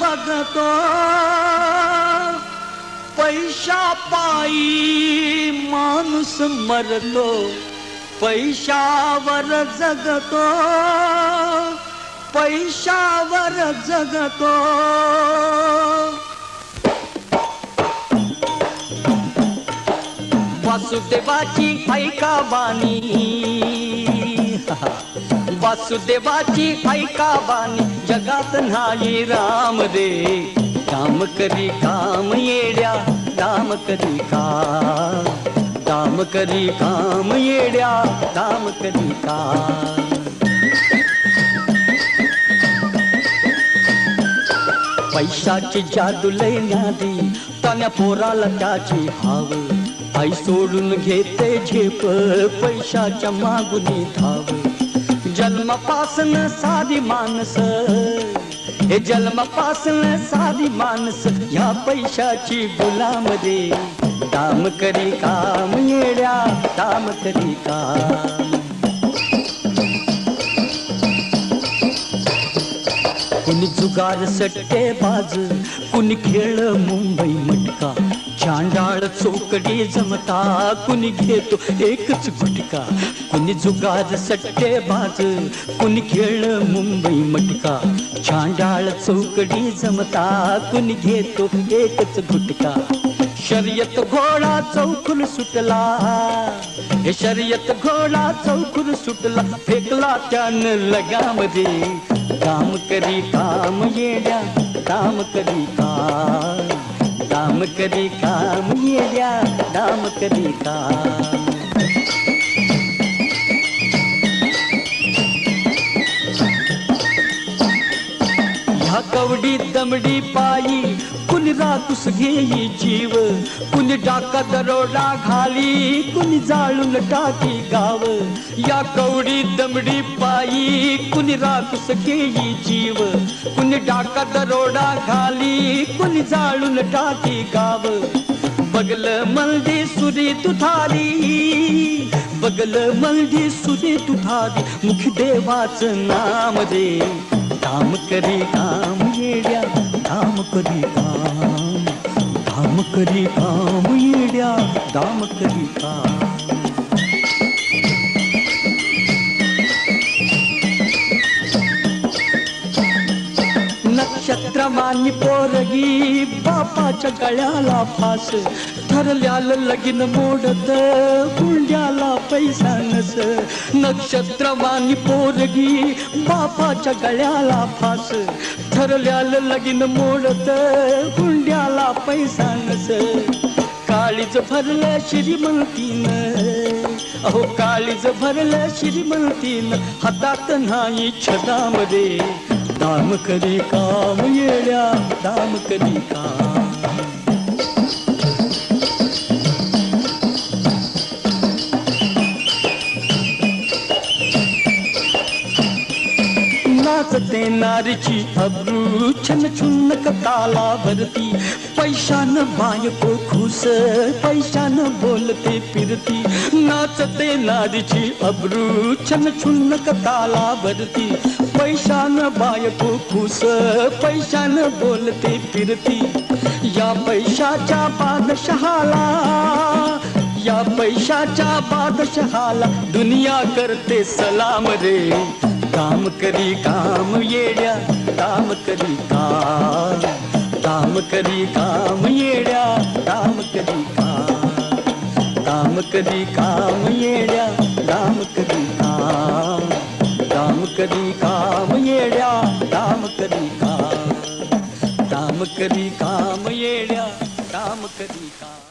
बघतो पैशा पायी माणूस मरतो पैशावर जगतो पैशावर जगतो. वासुदेवाची ऐका बाणी. वासुदेवाची ऐका बाणी जगात नाही राम रे. काम करी काम येड्या? दाम करी का? दाम करी काम येड्या? दाम करी का? पैशाची जादू लय न्यादी तान्या पोराला त्याची हाव आई सोडून घेते झेप. पैशाच्या मागुनी धाव. जन्मापासन साधी माणस. हे जन्मापासन साधी माणस. ह्या पैशाची गुलाम काम करी काम येड्या काम करी काम. कुणी जुगार सट्टे बाज कुणी खेळ मुंबई मटका चांडाळ चौकडी जमता कुणी घेतो एकच गुटका कुणी जुगार सट्टे बाज कुणी खेळ मुंबई मटका चांडाळ चौकडी जमता कुणी घेतो एकच गुटका. शर्यत घोडा चौकुल सुटला हे शर्यत घोडा चौकुल सुटला फेकला त्यानं लगामध्ये. काम करी काम येड्या काम करी काम. काम करी काम येड्या काम करी काम. ह्या कवडी दमडी पायी कुणी रातूस घेई जीव कुणी डाका दरोडा घाली कुणी जाळून टाकी गाव. या कवडी दमडी पायी कुणी रातूस घेई जीव कुणी डाका दरोडा घाली कुणी जाळून टाकी गाव. बगल मलदी सुरी तुथारी बगल मलदी सुरी तुथारी मुख देवाचं नाम दे काम करी काम येड्या काम करी काम करिता मुईड्या दाम करिता नक्षत्रमानी पोरगी बापाच्या गळ्याला फास. ठरल्याल लगीन मोडत हुंड्याला पैसा नस. नक्षत्रमानी पोरगी बापाच्या गळ्याला फास. ठरल्याल लगीन मोडत हुंड्याला पैसा नस. काळीच भरलं श्रीमंतीनं. अहो काळीच भरलं श्रीमंतीनं. हातात नाही छदामध्ये. दाम कधी काम येड्या दाम कधी काम? नाचते नारीची अब्रू छन छुन्न कताला भरती पैशान बायको खुस पैशान बोलते फिरती. नाचते नारीची अब्रू छन छुन्न कताला भरती पैशान बायको खुस पैशान बोलते फिरती. या पैशाच्या बादशहाला या पैशाच्या बादशहाला दुनिया करते सलाम रे. काम करी काम येड्या काम करी काम. काम करी काम येड्या काम करी काम. काम करी काम येड्या करी काम येड्या काम करी काम. काम करी काम येड्या काम करी काम.